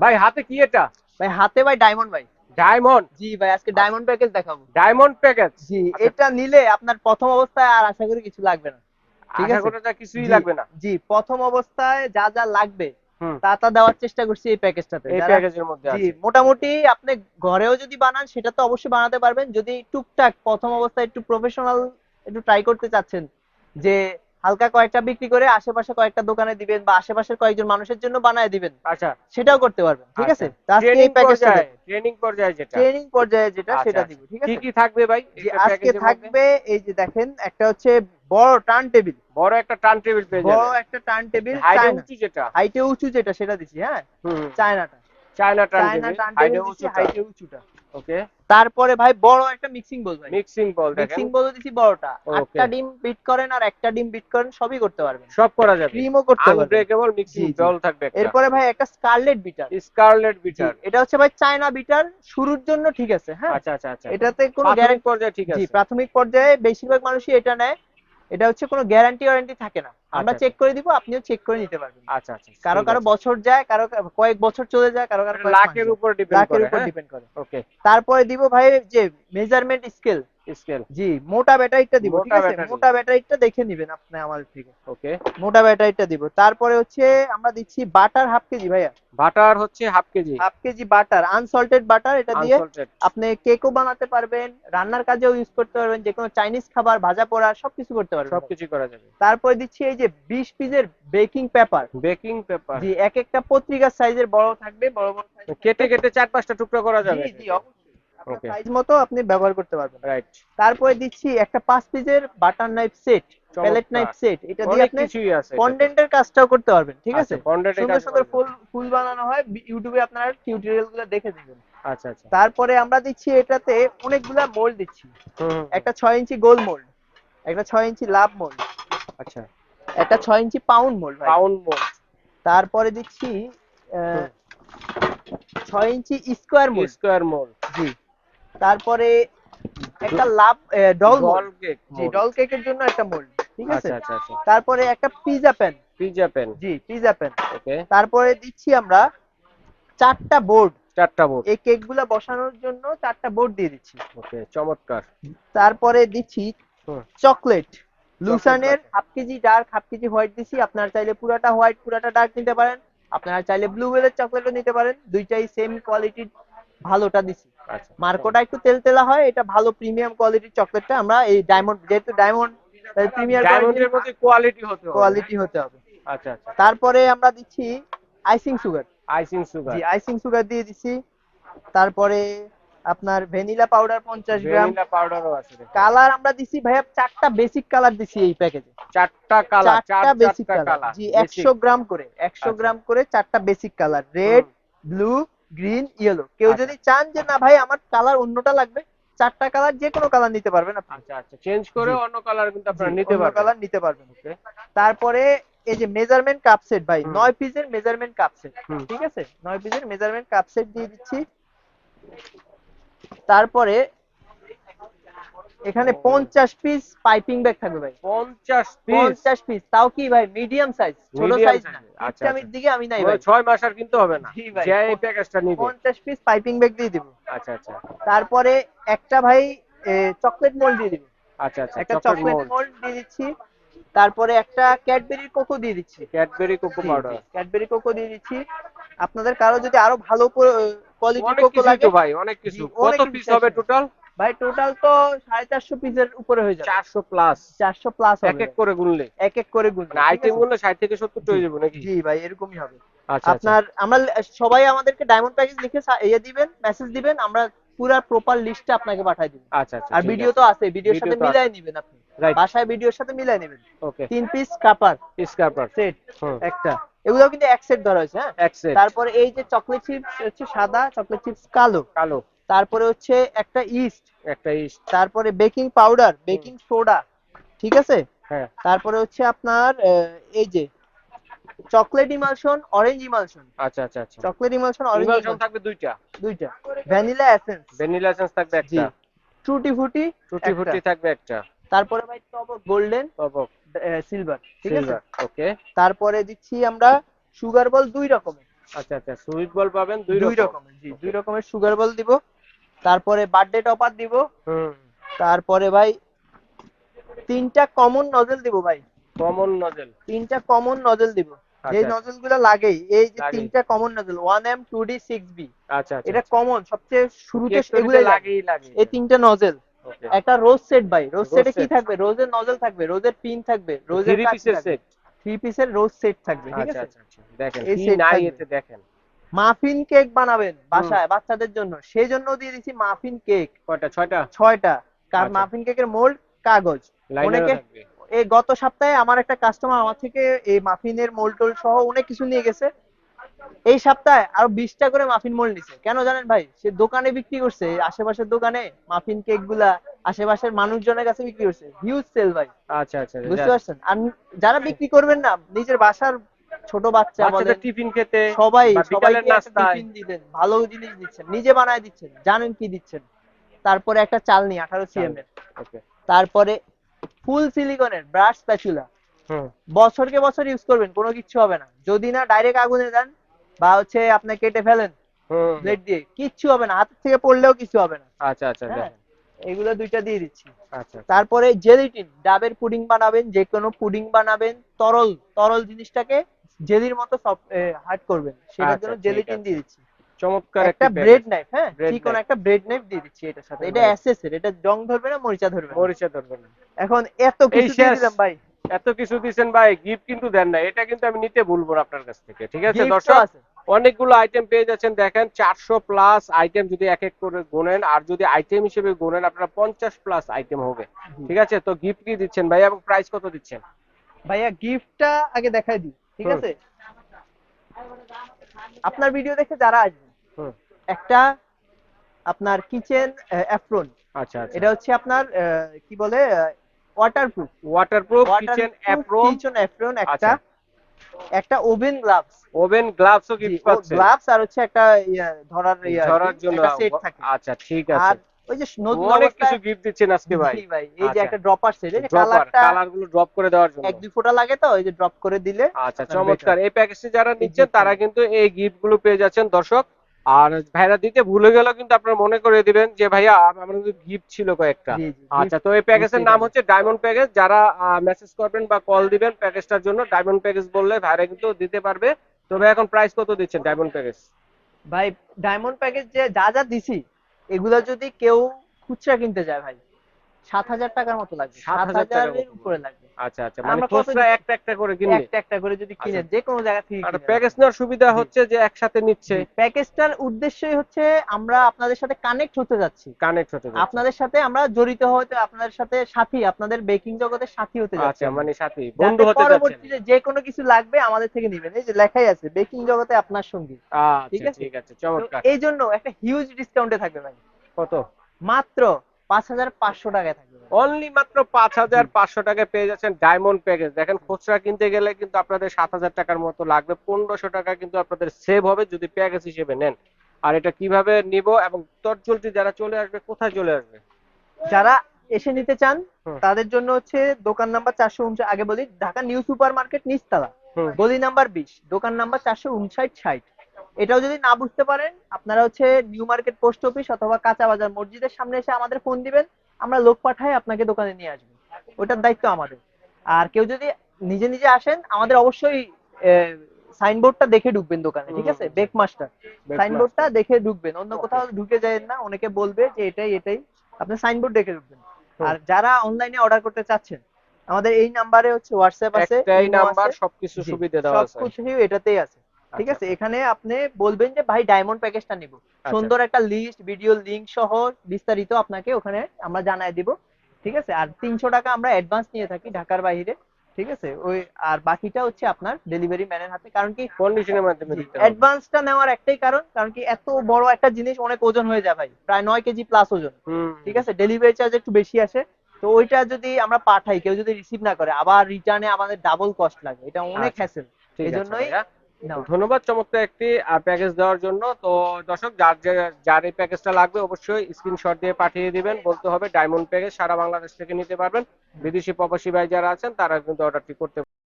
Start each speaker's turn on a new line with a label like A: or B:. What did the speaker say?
A: ভাই হাতে কি এটা?
B: ভাই হাতে ভাই ডায়মন্ড ভাই।
A: ডায়মন্ড
B: জি ভাই আজকে ডায়মন্ড প্যাকেজ দেখাবো।
A: ডায়মন্ড প্যাকেজ
B: জি এটা নিলে আপনার প্রথম অবস্থায় আর আশা করি কিছু লাগবে না। ঠিক
A: আশা
B: আছে।
A: করি কিছুই লাগবে না।
B: জি প্রথম অবস্থায় যা যা লাগবে তা তা দেওয়ার চেষ্টা করছি এই প্যাকেজটাতে
A: এই প্যাকেজের মধ্যে
B: জি মোটামুটি আপনি ঘরেও যদি বানান সেটা তো অবশ্যই বানাতে পারবেন। যদি টুকটাক প্রথম অবস্থায় একটু প্রফেশনাল একটু ট্রাই করতে চাচ্ছেন যে হালকা কয়েকটা বিক্রি করে আশেপাশে কয়েকটা দোকানে দিবেন বা আশেপাশের কয়েকজন মানুষের জন্য বানায় দিবেন
A: আচ্ছা।
B: সেটাও করতে পারবেন ঠিক আছে? আজকে
A: ট্রেনিং
B: এই প্যাকেজটা
A: পর্যায়ে ট্রেনিং পর্যায়ে যেটা।
B: ট্রেনিং পর্যায়ে যেটা
A: আচ্ছা,
B: সেটা
A: আচ্ছা।
B: দিব ঠিক আছে?
A: কি কি থাকবে ভাই?
B: আজকে থাকবে এই যে দেখেন একটা হচ্ছে বড় টার্ন টেবিল।
A: বড় একটা টার্ন টেবিল পেয়ে
B: যাবেন।
A: বড়
B: একটা টার্ন টেবিল
A: হাইটে উঁচু যেটা?
B: হাইটে উঁচু যেটা সেটা দিছি হ্যাঁ? চায়নাটা।
A: চায়না
B: চায়না
A: হাইটে উঁচুটা।
B: হাইটে উঁচুটা।
A: ওকে।
B: তারপরে ভাই বড় একটা মিক্সিং বল ভাই।
A: মিক্সিং বল দেখেন।
B: মিক্সিং বল দিছি বড়টা. আটটা ডিম বিট করেন আর একটা ডিম বিট করেন সবই করতে পারবেন।
A: সব করা যাবে।
B: ক্রিমও করতে পারবেন।
A: আনব্রেকেবল মিক্সিং
B: জি, জি।
A: বল থাকবে একটা।
B: এরপরে ভাই একটা স্কারলেট বিটার
A: স্কারলেট বিটার
B: এটা হচ্ছে ভাই চায়না বিটার শুরুর জন্য ঠিক আছে হ্যাঁ?
A: আচ্ছা আচ্ছা আচ্ছা।
B: এটাতে কোনো গ্যারান্টি
A: পর্যায়ে ঠিক আছে
B: জি
A: আছে।
B: প্রাথমিক পর্যায়ে বেশিরভাগ মানুষই এটা নেয়। এটা হচ্ছে কোনো গ্যারান্টি ওয়ারেন্টি থাকে না। আমরা
A: আচ্ছা,
B: চেক করে দিব আপনিও চেক করে নিতে পারবেন।
A: আচ্ছা আচ্ছা
B: কারও
A: কারও
B: বছর যায় কারও কয়েক বছর চলে যায় কারও কারও
A: লাখের উপর ডিপেন্ড
B: লাখের
A: করে
B: উপর
A: হ্যাঁ?
B: ডিপেন্ড করে।
A: ওকে
B: তারপরে দিব ভাই যে মেজারমেন্ট স্কেল
A: স্কেল।
B: জি মোটা ব্যাটারিটা দিব ঠিক আছে? মোটা ব্যাটারিটা দেখে নেবেন আপনি আমার থেকে।
A: ওকে
B: মোটা ব্যাটারিটা দিব। তারপরে হচ্ছে আমরা দিচ্ছি বাটার হাফ কেজি ভাইয়া।
A: বাটার হচ্ছে half kg.
B: Half kg butter unsalted butter এটা দিয়ে আপনি কেকও বানাতে পারবেন রান্নার কাজেও ইউজ করতে পারবেন যে কোনো চাইনিজ খাবার ভাজা পোড়া সবকিছু করতে পারবেন।
A: সবকিছু করা যাবে।
B: তারপরে দিচ্ছি এই যে 20 পিসের বেকিং পেপার
A: বেকিং পেপার
B: জি এক একটা পত্রিকার সাইজের বড় থাকবে বড় বড়
A: কেটে কেটে চার পাঁচটা টুকরো করা যাবে।
B: জি জি আপনার সাইজ মতো আপনি ব্যবহার করতে পারবেন।
A: রাইট
B: তারপরে দিচ্ছি একটা পাঁচ পিসের butter knife set palette knife set এটা দিয়ে আপনি ফন্ডেন্টের কাজটাও করতে পারবেন ঠিক আছে সুন্দর সুন্দর ফুল ফুল বানানো হয় ইউটিউবে আপনারা টিউটোরিয়ালগুলো দেখে নেবেন
A: আচ্ছা আচ্ছা।
B: তারপরে আমরা দিচ্ছি এটাতে অনেকগুলা মোল্ড দিচ্ছি। একটা ছয় ইঞ্চি গোল মোল্ড একটা ছয় ইঞ্চি লাভ মোল্ড
A: আচ্ছা।
B: একটা ছয় inch pound mould
A: pound mould
B: তারপরে দিচ্ছি ছয় inch square mould
A: square mould
B: জি। তারপরে একটা লাভ ডল
A: ডল কেক
B: জি ডল কেকের জন্য একটা মোল্ড ঠিক আছে?
A: আচ্ছা আচ্ছা আচ্ছা।
B: তারপরে একটা পিজা প্যান
A: পিজা পেন
B: জি পিজা প্যান
A: ওকে
B: তারপরে দিচ্ছি আমরা চারটা বোর্ড
A: চারটা বোর্ড
B: এই কেকগুলা বসানোর জন্য চারটা বোর্ড দিয়ে দিচ্ছি।
A: ওকে চমৎকার।
B: তারপরে দিচ্ছি chocolate লুসানের half kg dark half kg white দিছি। আপনারা চাইলে পুরাটা হোয়াইট পুরাটা ডার্ক নিতে পারেন। আপনারা চাইলে ব্লু ওয়েলের চকলেটও নিতে পারেন। দুইটাই সেম কোয়ালিটির ভালোটা দিছি। মার্কোটা একটু তেলতেলা হয় এটা ভালো প্রিমিয়াম কোয়ালিটির চকলেটটা আমরা এই ডায়মন্ড যেহেতু ডায়মন্ড
A: ডায়মন্ডের মধ্যে কোয়ালিটি হতে হবে।
B: কোয়ালিটি হতে হবে।
A: আচ্ছা আচ্ছা।
B: তারপরে আমরা দিচ্ছি আইসিং সুগার
A: আইসিং সুগার
B: জি আইসিং সুগার দিয়ে দিচ্ছি। তারপরে আপনার ভ্যানিলা পাউডার পঞ্চাশ গ্রাম।
A: ভ্যানিলা পাউডারও আছে
B: কালার আমরা দিছি ভাইয়া চারটা বেসিক কালার দিছি এই প্যাকেজে
A: চারটা কালার
B: চারটা বেসিক কালার জি একশো গ্রাম করে একশো
A: আচ্ছা।
B: গ্রাম করে চারটা basic colour red blue green yellow কেউ
A: আচ্ছা।
B: যদি চান যে না ভাই আমার কালার অন্যটা লাগবে চারটা কালার যে কোনো কালার নিতে পারবেন আপনি।
A: আচ্ছা আচ্ছা। চেঞ্জ করে অন্য কালার কিন্তু আপনারা নিতে পারবেন।
B: কালার নিতে পারবেন। তারপরে এই যে মেজারমেন্ট কাপ সেট ভাই। নয় পিসের মেজারমেন্ট কাপ সেট ঠিক আছে? নয় পিসের মেজারমেন্ট কাপ সেট দিয়ে দিচ্ছি। তারপরে এখানে পঞ্চাশ পিস পাইপিং ব্যাগ থাকবে ভাই।
A: পঞ্চাশ পিস
B: পঞ্চাশ পিস তাও কি ভাই? মিডিয়াম সাইজ ছোট সাইজ না।
A: আচ্ছা,
B: আমি
A: আচ্ছা।
B: দিকে আমি নাই ভাই।
A: ছয় মাস আর কিনতে হবে না। যে এই প্যাকেজটা নিবে।
B: পঞ্চাশ পিস পাইপিং ব্যাগ দিয়ে দিব।
A: আচ্ছা আচ্ছা।
B: তারপরে একটা ভাই চকলেট মোল্ড দিয়ে দিব।
A: আচ্ছা আচ্ছা
B: একটা চকলেট মোল্ড দিয়ে দিচ্ছি। তারপরে একটা ক্যাডবেরি কোকো দিয়ে দিচ্ছি।
A: Cadbury cocoa powder
B: Cadbury cocoa দিয়ে দিচ্ছি। আপনাদের কারও যদি আরও ভালো কোয়ালিটির
A: অনেক
B: কোকো লাগে
A: ভাই অনেক কিছু। কত পিস হবে টোটাল
B: ভাই টোটাল তো সাড়ে চারশো পিসের উপরে হয়ে যাবে।
A: চারশো প্লাস
B: চারশো প্লাস
A: এক এক করে গুনলে।
B: এক এক করে গুণ
A: মানে আইটেম গুনলে ষাট থেকে সত্তর হয়ে যাবে নাকি?
B: জি ভাই এরকমই হবে।
A: আচ্ছা আচ্ছা।
B: আপনার আমরা সবাই আমাদেরকে ডায়মন্ড প্যাকেজ লিখে ইয়ে দিবেন মেসেজ দিবেন আমরা পুরো প্রপার লিস্টটা আপনাকে পাঠিয়ে দিব।
A: আচ্ছা আচ্ছা
B: আর ভিডিও তো আছে ভিডিওর সাথে মিলাই নেবেন আপনি।
A: রাইট
B: বাসায় ভিডিওর সাথে মিলাই নেবেন।
A: ওকে
B: তিন পিস কাপার
A: স্কার্পার
B: সেট একটা। এগুলো কিন্তু এক সেট ধরা হয়েছে হ্যাঁ?
A: এক সেট
B: তারপরে এই যে চকলেট চিপস হচ্ছে সাদা চকলেট চিপস কালো।
A: কালো।
B: তারপরে হচ্ছে একটা ইস্ট
A: একটা ইস্ট
B: তারপরে বেকিং পাউডার বেকিং সোডা ঠিক আছে?
A: হ্যাঁ।
B: তারপরে হচ্ছে আপনার এই যে চকলেট ইমালশন অরেঞ্জ ইমালশন
A: আচ্ছা আচ্ছা আচ্ছা।
B: চকলেট ইমালশন অরেঞ্জ
A: ইমালশন থাকবে দুইটা।
B: দুইটা। ভ্যানিলা এসেন্স
A: ভ্যানিলা এসেন্স থাকবে একটা।
B: টুটি ফুটি
A: টুটি ফুটি থাকবে একটা।
B: তারপরে ভাই টপ গোল্ডেন
A: তবক
B: সিলভার ঠিক আছে?
A: ওকে
B: তারপরে দিচ্ছি আমরা সুগার বল দুই রকমের।
A: আচ্ছা আচ্ছা সুইট বল পাবেন দুই
B: রকমের জি দুই রকমের সুগার বল দিব। তারপরে বার্থডে টপার দিব। তারপরে ভাই তিনটা কমন নজেল দিব ভাই।
A: কমন নজেল
B: তিনটা কমন নজেল দিব।
A: আচ্ছা।
B: নজেলগুলো লাগেই এই যে তিনটা common nozzle one M two D six B
A: আচ্ছা আচ্ছা
B: এটা কমন সবচেয়ে শুরুতে এগুলো লাগে
A: লাগেই লাগে।
B: এই তিনটা নজেল একটা রোজ সেট ভাই রোজ সেটে কি থাকবে? রোজের নজল থাকবে রোজের পিন থাকবে রোজের
A: থ্রি পিসের সেট
B: থ্রি পিসের রোজ সেট থাকবে ঠিক
A: আচ্ছা
B: আছে?
A: আচ্ছা আচ্ছা। দেখেন
B: এই
A: এতে দেখেন।
B: মাফিন কেক বানাবেন বাসায় বাচ্চাদের জন্য। সেই জন্য দিয়ে দিছি মাফিন কেক।
A: কয়টা? ছয়টা?
B: ছয়টা। কার
A: আচ্ছা।
B: মাফিন কেকের মোল্ড? কাগজ। অনেকে- এই গত সপ্তাহে আমার একটা কাস্টমার আমার থেকে এই মাফিনের মোল্ড টোল সহ অনেক কিছু নিয়ে গেছে। এই সপ্তাহে আরও বিশটা করে মাফিন মোল্ড নিছে। কেন জানেন ভাই? সে দোকানে বিক্রি করছে আশেপাশের দোকানে মাফিন কেকগুলা আশেপাশের মানুষজনের কাছে বিক্রি করছে। হিউজ সেল ভাই।
A: আচ্ছা আচ্ছা
B: বুঝতে পারছেন? আর যারা বিক্রি করবেন না নিজের বাসার ছোট বাচ্চা
A: বাচ্চাদের টিফিন খেতে
B: সবাই সবাইকে টিফিন দিলেন ভালো জিনিস দিচ্ছেন নিজে বানায় দিচ্ছেন জানেন কি দিচ্ছেন? তারপরে একটা চালনি আঠারো সিএম এর। তারপরে ফুল সিলিকনের ব্রাশ স্প্যাচুলা।
A: হুম।
B: বছরকে বছর ইউজ করবেন কোনো কিচ্ছু হবে না। যদি না ডাইরেক্ট আগুনে দেন বা হচ্ছে আপনি কেটে ফেলেন
A: হুম।
B: ব্লেড দিয়ে কিচ্ছু হবে না। হাতের থেকে পড়লেও কিছু হবে না।
A: আচ্ছা আচ্ছা
B: হ্যাঁ, এগুলো দুইটা দিয়ে দিচ্ছি।
A: আচ্ছা
B: তারপরে জেলিটিন ডাবের পুডিং বানাবেন যে কোনো পুডিং বানাবেন তরল তরল জিনিসটাকে জেলির মতো হার্ড করবেন। সেটার
A: আচ্ছা,
B: জন্য জেলিটিন দিয়ে দিচ্ছি।
A: চমৎকার
B: একটা ব্রেড নাইফ হ্যাঁ? চিকন
A: knife।
B: একটা ব্রেড নাইফ দিয়ে দিচ্ছি এটার সাথে। এটা এটা জং ধরবে না মরিচা ধরবে
A: মরিচা ধরবে না।
B: এখন এত কিছু দিয়ে দিলাম ভাই।
A: এত কিছু দিছেন ভাই গিফট কিন্তু দেন না। এটা কিন্তু আমি নিতে ভুলবো না আপনার কাছ থেকে ঠিক আছে দর্শক? অনেকগুলো আইটেম পেয়ে যাচ্ছেন দেখেন চারশো প্লাস আইটেম যদি এক এক করে গোনেন আর যদি আইটেম হিসেবে গোনেন আপনারা পঞ্চাশ প্লাস আইটেম হবে ঠিক আছে? তো গিফট কি দিচ্ছেন ভাই এবং প্রাইস কত দিচ্ছেন?
B: ভাইয়া গিফটটা আগে দেখাই দিই। ঠিক আছে? আপনার ভিডিও দেখে যারা আসবে একটা আপনার কিচেন অ্যাপ্রন
A: আচ্ছা আচ্ছা।
B: এটা হচ্ছে আপনার কি বলে waterproof
A: waterproof kitchen apron
B: kitchen apron একটা।
A: আচ্ছা।
B: একটা ওভেন গ্লাভস
A: ওভেন গ্লাভসও গিফট পাচ্ছেন
B: গ্লাভস আর হচ্ছে একটা ইয়া, ধরার
A: ধরার জন্য
B: সেট থাকে।
A: আচ্ছা ঠিক
B: আর
A: আছে
B: ওই যে নতুন
A: অনেক কিছু গিফট দিচ্ছেন আজকে ভাই।
B: ভাই এই যে
A: আচ্ছা।
B: একটা ড্রপার সেট এই কালারটা
A: কালার ড্রপ করে দেওয়ার জন্য।
B: এক দুই ফোঁটা লাগে তো এই যে ড্রপ করে দিলে।
A: আচ্ছা চমৎকার। এই প্যাকেজটি যারা নিচ্ছেন তারা কিন্তু এই গিফটগুলো পেয়ে যাচ্ছেন দর্শক। আর ভাইরা দিতে ভুলে গেল কিন্তু আপনারা মনে করে দিবেন যে ভাইয়া আমার কিন্তু গিফট ছিল কয়েকটা। আচ্ছা তো এই প্যাকেজের নাম হচ্ছে ডায়মন্ড প্যাকেজ যারা মেসেজ করবেন বা কল দিবেন প্যাকেজটার জন্য ডায়মন্ড প্যাকেজ বললে ভাইরা কিন্তু দিতে পারবে। তবে এখন প্রাইস কত দিচ্ছেন ডায়মন্ড প্যাকেজ
B: ভাই ডায়মন্ড প্যাকেজ যে যা যা দিছি এগুলা যদি কেউ খুচরা কিনতে যায় ভাই সাত হাজার টাকার মতো লাগবে। সাত হাজারের উপরে লাগবে।
A: আচ্ছা আচ্ছা মানে খুচরা একটা একটা করে কিনলে?
B: একটা একটা করে যদি কিনেন
A: আচ্ছা।
B: যে কোনো জায়গা থেকে
A: আর প্যাকেজ নেওয়ার সুবিধা হচ্ছে যে একসাথে নিচ্ছে।
B: প্যাকেজটার উদ্দেশ্যই হচ্ছে আমরা আপনাদের সাথে কানেক্ট হতে যাচ্ছি।
A: কানেক্ট হতে যাচ্ছে।
B: আপনাদের সাথে আমরা জড়িত হতে আপনাদের সাথে সাথী আপনাদের বেকিং জগতের সাথী হতে যাচ্ছি।
A: আচ্ছা মানে সাথী বন্ধু হতে
B: পরবর্তীতে যে কোনো কিছু লাগবে আমাদের থেকে নিবেন। এই যে লেখাই আছে বেকিং জগতে আপনার সঙ্গী।
A: আচ্ছা? ঠিক আছে? চমৎকার।
B: এই জন্য একটা হিউজ ডিসকাউন্টে থাকবে ভাই।
A: কত?
B: মাত্র পাঁচ হাজার পাঁচশো টাকায় থাকবে
A: অনলি মাত্র পাঁচ হাজার পাঁচশো টাকায় পেয়ে যাচ্ছেন ডায়মন্ড প্যাকেজ দেখেন খুচরা কিনতে গেলে কিন্তু আপনাদের সাত হাজার টাকার মতো লাগবে। পনেরোশো টাকা কিন্তু আপনাদের সেভ হবে যদি প্যাকেজ হিসেবে নেন। আর এটা কীভাবে নিব এবং তরজলটি যারা চলে আসবে কোথায় চলে আসবে?
B: যারা এসে নিতে চান তাদের জন্য হচ্ছে দোকান নাম্বার চারশো উনষাট আগে বলি ঢাকা নিউ সুপার মার্কেট নিচতলা। গলি নাম্বার বিশ দোকান নাম্বার চারশো উনষাট ষাট। এটাও যদি না বুঝতে পারেন আপনারা হচ্ছে নিউ মার্কেট পোস্ট অফিস অথবা কাঁচা বাজার মসজিদের সামনে এসে আমাদের ফোন দিবেন আমরা লোক পাঠাই আপনাকে দোকানে নিয়ে আসব। ওটার দায়িত্ব আমাদের। আর কেউ যদি নিজে নিজে আসেন আমাদের অবশ্যই সাইনবোর্ডটা দেখে ঢুকবেন দোকানে ঠিক আছে। বেক মাস্টার সাইনবোর্ডটা দেখে ঢুকবেন। অন্য কোথাও ঢুকে যায় না অনেকে বলবে যে এটাই এটাই। আপনি সাইনবোর্ড দেখে ঢুকবেন। আর যারা অনলাইনে অর্ডার করতে চাচ্ছেন আমাদের এই নাম্বারে হচ্ছে হোয়াটসঅ্যাপ আছে
A: একটাই
B: ইমো
A: নাম্বার সবকিছু সুবিধা দেওয়া আছে।
B: সবকিছু এটাতেই আছে। ঠিক
A: আচ্ছা,
B: আছে? এখানে আপনি বলবেন যে ভাই ডায়মন্ড প্যাকেজটা নিব।
A: আচ্ছা।
B: সুন্দর একটা লিস্ট ভিডিও লিংক সহ বিস্তারিত আপনাকে ওখানে আমরা জানাই দিব। ঠিক আছে? আর তিনশো টাকা আমরা অ্যাডভান্স নিয়ে থাকি ঢাকার বাইরে। ঠিক আছে? ওই আর বাকিটা হচ্ছে আপনার ডেলিভারি ম্যানের হাতে। কারণ কি
A: কন্ডিশনের মাধ্যমে
B: অ্যাডভান্সটা নেওয়ার একটাই কারণ। কারণ কি এত বড় একটা জিনিস অনেক ওজন হয়ে যায় ভাই। প্রায় নয় কেজি প্লাস ওজন। ঠিক আছে? ডেলিভারি চার্জ একটু বেশি আসে। তো ওইটা যদি আমরা পাঠাই কেউ যদি রিসিভ না করে আবার রিটার্নে আমাদের ডাবল কস্ট লাগে। এটা অনেক
A: আচ্ছা।
B: হ্যাসেল
A: ভাইয়া।
B: নাও
A: ধন্যবাদ চমৎকার একটি প্যাকেজ দেওয়ার জন্য। তো দর্শক যার যার এই প্যাকেজটা লাগবে অবশ্যই স্ক্রিনশট দিয়ে পাঠিয়ে দিবেন। বলতে হবে ডায়মন্ড প্যাকেজ সারা বাংলাদেশ থেকে নিতে পারবেন। বিদেশি প্রবাসী ভাই যারা আছেন তারা কিন্তু অর্ডারটি করতে